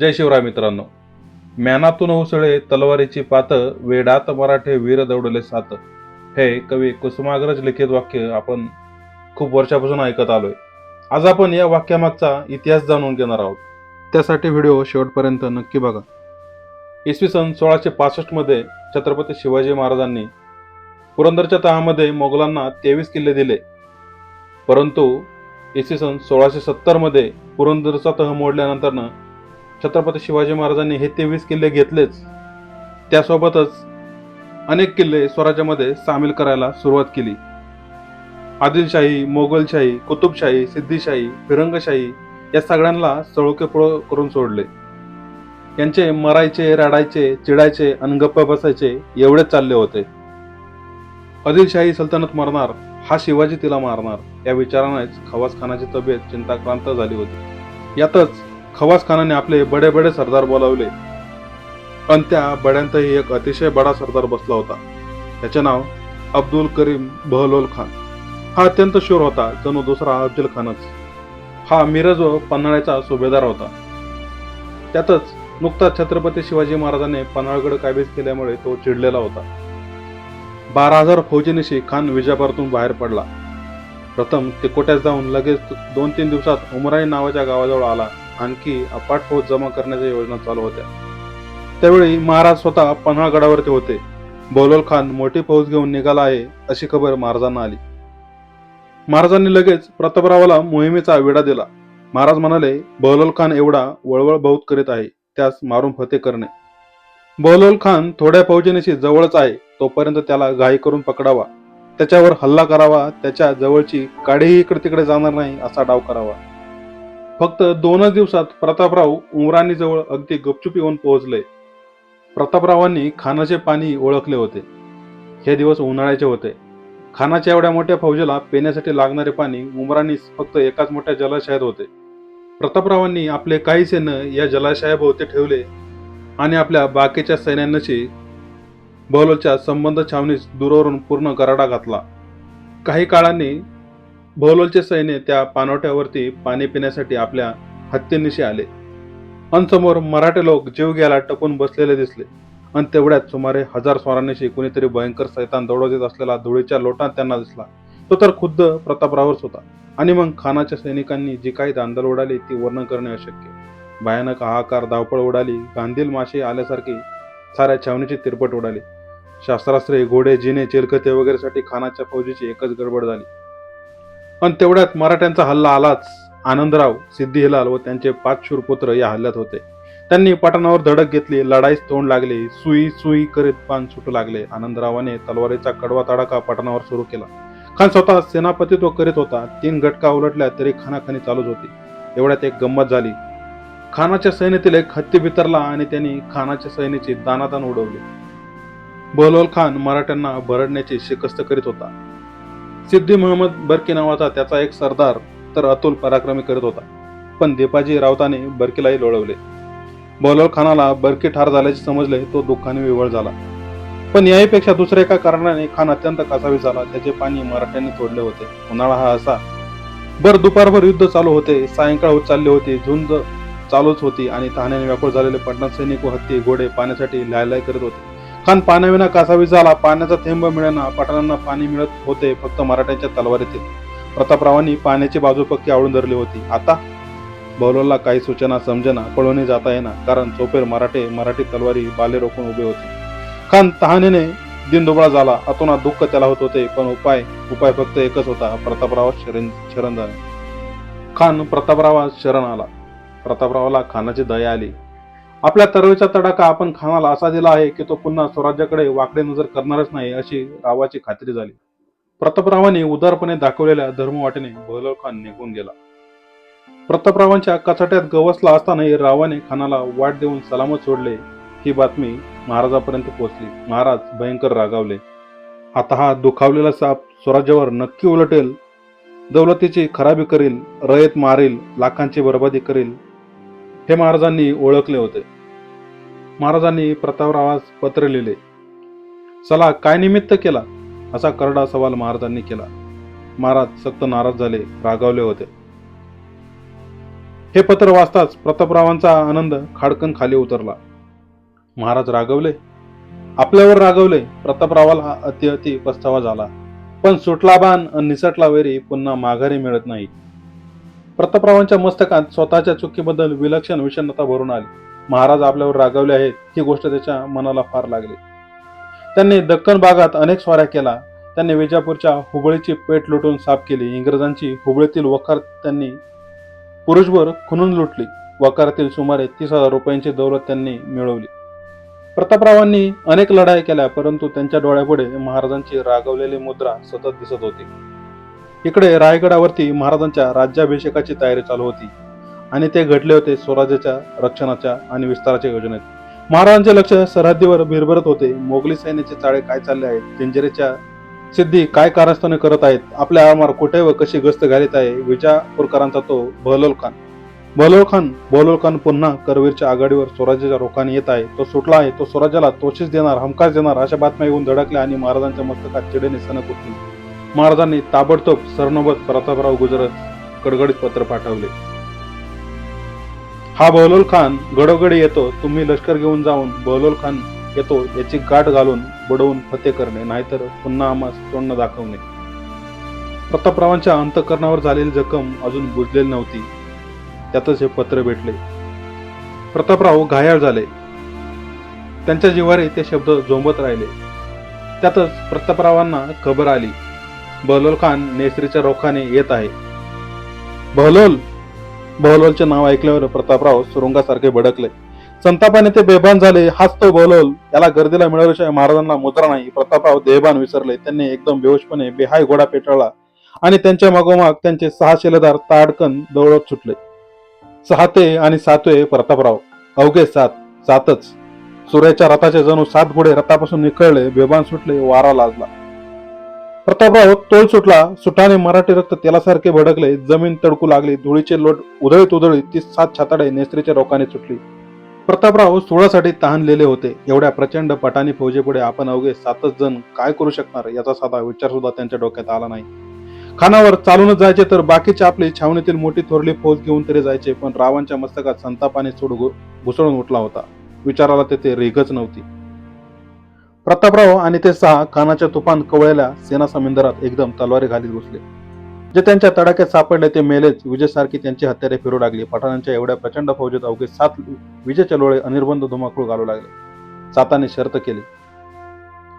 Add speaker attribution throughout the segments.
Speaker 1: जय शिवराय मित्रांनो. म्यानातून उसळे तलवारीची पात वेडात मराठे वीर दौडले सात. हे कवी कुसुमाग्रज लिखित वाक्य आपण खूप वर्षापासून ऐकत आलोय. आज आपण या वाक्यामागचा इतिहास जाणून घेणार आहोत. त्यासाठी व्हिडिओ शेवटपर्यंत नक्की बघा. इसवी सन सोळाशे पासष्टमध्ये छत्रपती शिवाजी महाराजांनी पुरंदरच्या तहामध्ये मोगलांना तेवीस किल्ले दिले. परंतु इसवी सन सोळाशे सत्तरमध्ये पुरंदरचा तह मोडल्यानंतर छत्रपती शिवाजी महाराजांनी हे तेवीस किल्ले घेतलेच. त्यासोबतच अनेक किल्ले स्वराज्यामध्ये सामील करायला सुरुवात केली. आदिलशाही मोगलशाही कुतुबशाही सिद्धिशाही फिरंगशाही या सगळ्यांना सळोकेपुळ करून सोडले. यांचे मरायचे रडायचे चिडायचे आणि गप्प बसायचे एवढेच चालले होते. आदिलशाही सल्तनत मरणार हा शिवाजी तिला मारणार या विचारानेच खवास खानाची तब्येत चिंताक्रांत झाली होती. यातच खवास खानाने आपले बडे बडे सरदार बोलावले. आणि त्या बड्यांतही एक अतिशय बडा सरदार बसला होता. त्याचे नाव अब्दुल करीम बहलोल खान. हा अत्यंत शूर होता जणू दुसरा अफजल खानच. हा मिरज व पन्हाळ्याचा सुभेदार होता. त्यातच नुकताच छत्रपती शिवाजी महाराजांनी पन्हाळगड काबीज केल्यामुळे तो चिडलेला होता. बारा हजार फौजीनिशी खान विजापूरातून बाहेर पडला. प्रथम ते कोट्यात जाऊन लगेच दोन तीन दिवसात उमराई नावाच्या गावाजवळ आला. आणखी अपाट फौज जमा करण्याच्या योजना चालू होत्या. त्यावेळी महाराज स्वतः पन्हाळगडावरती होते. बोलोल खान मोठी फौज घेऊन निघाला आहे अशी खबर महाराजांना आली. महाराजांनी लगेच प्रतापरावाला मोहिमेचा विडा दिला. महाराज म्हणाले बहलोल खान एवढा वळवळ बहुत करीत आहे त्यास मारून फते करणे. बहलोल खान थोड्या फौजेनेशी जवळच आहे तोपर्यंत त्याला घाई करून पकडावा. त्याच्यावर हल्ला करावा त्याच्या जवळची काडीही इकडे तिकडे जाणार नाही असा डाव करावा. फक्त दोनच दिवसात प्रतापराव उमराणीजवळ अगदी गपचूप येऊन पोहोचले. प्रतापरावांनी खानाचे पाणी ओळखले होते. हे दिवस उन्हाळ्याचे होते. खानाच्या एवढ्या मोठ्या फौजेला पिण्यासाठी लागणारे पाणी उमराणी फक्त एकाच मोठ्या जलाशयात होते. प्रतापरावांनी आपले काही सैन्य या जलाशयाभोवती ठेवले आणि आपल्या बाकीच्या सैन्यांशी बहलोलच्या संबंध छावणीस दूरवरून पूर्ण गराडा घातला. काही काळांनी बहलोलचे सैन्य त्या पाणवठ्यावरती पाणी पिण्यासाठी आपल्या हत्तीनिशी आले. अन समोर मराठे लोक जीव घ्यायला टपून बसलेले दिसले. आणि तेवढ्यात सुमारे हजार स्वारांनीशी कुणीतरी भयंकर सैतान दौडवत असलेला धुळीच्या लोटात त्यांना दिसला. तो तर खुद्द प्रतापरावच होता. आणि मग खानाच्या सैनिकांनी जी काही दांदल उडाली ती वर्णन करणे अशक्य. भयानक हाहाकार धावपळ उडाली गांधील माशी आल्यासारखी साऱ्या छावणीची तिरपट उडाली शास्त्रास्त्रे घोडे जिने चिलखते वगैरेसाठी खानाच्या फौजीची एकच गडबड झाली. पण तेवढ्यात मराठ्यांचा हल्ला आलाच. आनंदराव सिद्धी हिलाल व त्यांचे पाच शूरपुत्र या हल्ल्यात होते. त्यांनी पटनावर धडक घेतली लढाईस तोंड लागले सुई सुई करीत पान सुटू लागले. आनंदरावाने तलवारीचा कडवा तडाखा पटनावर सुरू केला. खान स्वतः सेनापतित्व करीत होता. तीन गटका उलटल्या तरी खानाखानी चालूच होती. एवढ्यात एक गंमत झाली. खानाच्या सैन्यातील एक हत्ती भितरला आणि त्यांनी खानाच्या सैन्याची दानादान उडवली. बहलोल खान मराठ्यांना भरडण्याची शिकस्त करीत होता. सिद्धी मोहम्मद बर्की नावाचा त्याचा एक सरदार तर अतुल पराक्रमी करत होता. पण दीपाजी राऊताने बर्कीलाही लोळवले. बहलोल खानाला बर्की ठार झाल्याचे समजले तो दुःखाने विवळ झाला. पण याहीपेक्षा दुसऱ्या एका कारणाने खान अत्यंत कासावी झाला त्याचे पाणी मराठ्यांनी तोडले होते. उन्हाळा हा असा. भर दुपारभर युद्ध चालू होते सायंकाळ होत चालली होती झुंज चालूच होती आणि तहाण्याने व्याकुळ झालेले पटनात सैनिक व हत्ती घोडे पाण्यासाठी लाय करत होते. खान पाण्याविना कासावी झाला पाण्याचा थेंब मिळेना पठाणांना पाणी मिळत होते फक्त मराठ्यांच्या तलवारीतील प्रतापरावांनी पाण्याची बाजू पक्की आवळून धरली होती. आता बहलोलला काही सूचना समजेना पळवणे जाता येणार कारण चोपेर मराठे मराठी तलवारी बाले रोखून उभे होते. खान तहानेने दिनदुबळा झाला अतोना दुःख त्याला होत होते पण उपाय उपाय फक्त एकच होता प्रतापरावात शरण शरण जाणे खान प्रतापरावात शरण आला. प्रतापरावाला खानाची दया आली. आपल्या तरवेचा तडाखा आपण खानाला असा दिला आहे की तो पुन्हा स्वराज्याकडे वाकडे नजर करणारच नाही अशी रावाची खात्री झाली. प्रतापरावांनी उदारपणे दाखवलेल्या धर्मवाटेने बहलोल खान निघून गेला. प्रतापरावांच्या कचाट्यात गवसला असतानाही रावाने खानाला वाट देऊन सलामत सोडले ही बातमी महाराजापर्यंत पोहोचली. महाराज भयंकर रागावले. आता हा दुखावलेला साप स्वराज्यावर नक्की उलटेल दौलतीची खराबी करील रयत मारील लाखांची बर्बादी करील हे महाराजांनी ओळखले होते. महाराजांनी प्रतापरावास पत्र लिहिले चला काय निमित्त केला? असा करडा सवाल महाराजांनी केला. महाराज सक्त नाराज झाले रागावले होते. हे पत्र वाचताच प्रतापरावांचा आनंद खाडकन खाली उतरला. महाराज रागवले. आपल्यावर रागवले. प्रतापरावाला अति अति पस्तावा झाला. पण सुटला बाण निसटला वेरी पुन्हा माघारी मिळत नाही. प्रतापरावांच्या मस्तकात स्वतःच्या चुकीबद्दल विलक्षण विषण्णता भरून आली. महाराज आपल्यावर रागावले आहेत ही गोष्ट त्याच्या मनाला फार लागली. त्यांनी दक्कन भागात अनेक स्वाऱ्या केला. त्यांनी विजापूरच्या हुबळीची पेट लुटून साफ केली. इंग्रजांची हुबळीतील वखार त्यांनी पुरुषभर खुनून लुटली. वकारातील सुमारे तीस हजार रुपयांची दौलत त्यांनी मिळवली. प्रतापरावांनी अनेक लढाई केल्या परंतु त्यांच्या डोळ्यापुढे महाराजांची रागवलेली मुद्रा सतत दिसत होती. इकडे रायगडावरती महाराजांच्या राज्याभिषेकाची तयारी चालू होती. आणि ते घडले होते स्वराज्याच्या रक्षणाच्या आणि विस्ताराच्या योजनेत. महाराजांचे लक्ष सरहद्दीवर भिरभरत होते. मोगली सैन्याचे चाळे काय चालले आहेत? जंजिरेच्या सिद्धी काय कारस्थाने करत आहेत? आपल्या आरमार कुठे व कशी गस्त घालीत आहे? विजापूरकरांचा तो बहलोल खान. बहलोल खान बहलोल खान पुन्हा करवीरच्या आघाडीवर स्वराज्याच्या रोखाने येत आहे. तो सुटला आहे. तो स्वराज्याला तोशीच देणार हमखास देणार अशा बातम्या येऊन धडकल्या आणि महाराजांच्या मस्तकात चिडेने सणक उठली महाराजांनी ताबडतोब सरनोबत प्रतापराव गुजरत गडगडीत पत्र पाठवले. हा बहलोल खान घडोघडी येतो तुम्ही लष्कर घेऊन जाऊन बहलोल खान येतो याची गाठ घालून बुडवून फते करणे नाहीतर पुन्हा आम्हास तोंड दाखवणे. प्रतापरावांच्या अंतकरणावर झालेली जखम अजून बुजलेली नव्हती. त्यातच हे पत्र भेटले. प्रतापराव घायाळ झाले. त्यांच्या जिवारी ते शब्द झोंबत राहिले. त्यातच प्रतापरावांना खबर आली. बहलोल खान नेसरीच्या रोखाने येत आहे. बहलोल बहलोलचे नाव ऐकल्यावर प्रतापराव सुरुंगासारखे भडकले. संतापाने ते बेभान झाले. हाच तो बहलोल. याला गर्दीला मिळवल्याशिवाय महाराजांना मुद्रा नाही. प्रतापराव देहबान विसरले. त्यांनी एकदम बेहोशपणे बेहाय घोडा पेटळला आणि त्यांच्या मागोमाग त्यांचे सहा शिलेदार ताडकन दौडत सुटले. सहाते आणि सातवे प्रतापराव. अवघे सात. सातच. सूर्याच्या रथाचे जणू सात घोडे रथापासून निखळले. बेभान सुटले. वारा लाजला. प्रतापराव तोल सुटला. सुटाने मराठी रक्त तेलासारखे भडकले. जमीन तडकू लागली. धुळीचे लोट उधळीत उधळीत ती सात छाताडे नेसरीच्या रोखाने सुटली. प्रतापराव सोळासाठी तहानलेले होते. एवढ्या प्रचंड पटानी फौजेपुढे आपण अवघे सातच जण काय करू शकणार? याचा साधा विचार सुद्धा त्यांच्या डोक्यात आला नाही. खानावर चालूनच जायचे तर बाकीचे आपली छावणीतील मोठी थोरली फौज घेऊन तरी जायचे. पण रावांच्या मस्तकात संतापाने सूड घुसळून उठला होता. विचाराला तेथे रेगच नव्हती. प्रतापराव आणि ते सहा खानाच्या तुफान कवळ्याला सेना समिंदरात एकदम तलवारी घालीत घुसले. जे त्यांच्या तडाक्यात सापडले ते मेलेच विजयसारखी त्यांची हत्यारे फिरू लागली. पठाणांच्या एवढ्या प्रचंड फौजेत अवघे सात विजेच्या लोळे अनिर्बंध धुमाकूळ घालू लागले. साताने शर्त केली.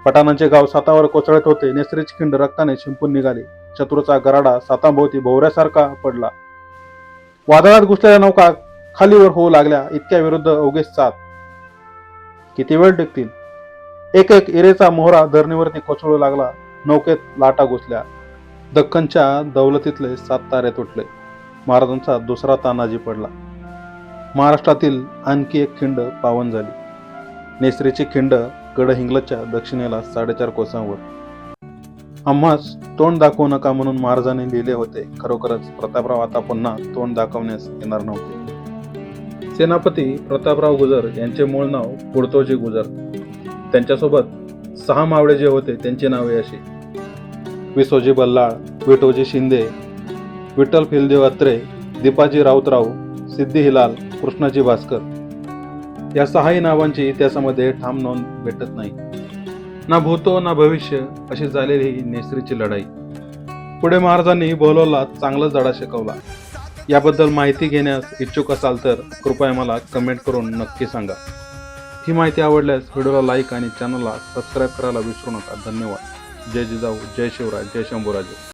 Speaker 1: पठाणांचे गाव सातावर कोसळत होते. नेसरीच खिंड रक्ताने शिंपून निघाली. शत्रूचा गराडा साताभोवती भोवऱ्यासारखा पडला. वादळात घुसलेल्या नौका खालीवर होऊ लागल्या. इतक्या विरुद्ध अवघे सात. किती वेळ टिकतील? एक एक इरेचा मोहरा धरणीवरती कोसळू लागला नौकेत लाटा घुसल्या. दख्खनच्या दौलतीतले सात तारे तुटले. महाराजांचा दुसरा तानाजी पडला. महाराष्ट्रातील आणखी एक खिंड पावन झाली. नेसरीची खिंड गडहिंग्लजच्या दक्षिणेला साडेचार कोसांवर. आम्हास तोंड दाखवू नका म्हणून महाराजांनी लिहिले होते. खरोखरच प्रतापराव आता पुन्हा तोंड दाखवण्यास येणार नव्हते. सेनापती प्रतापराव गुजर यांचे मूळ नाव पुडतोजी गुजर. त्यांच्यासोबत सहा मावळे जे होते त्यांची नावे अशी. विसोजी बल्लाळ विठोजी शिंदे विठ्ठल फिलदेव अत्रे दीपाजी राऊतराव सिद्धी हिलाल कृष्णाजी भास्कर. या सहाही नावांची इतिहासामध्ये ठाम नोंद भेटत नाही. ना भूतो ना भविष्य अशी झालेली ही नेसरीची लढाई. पुढे महाराजांनी बोलवला चांगलाच धडा शिकवला. याबद्दल माहिती घेण्यास इच्छुक असाल तर कृपया मला कमेंट करून नक्की सांगा. ही माहिती आवडल्यास व्हिडिओला लाईक आणि चॅनलला सबस्क्राईब करायला विसरू नका. धन्यवाद. जय जिजाऊ जय शिवराय जय शंभूराजे.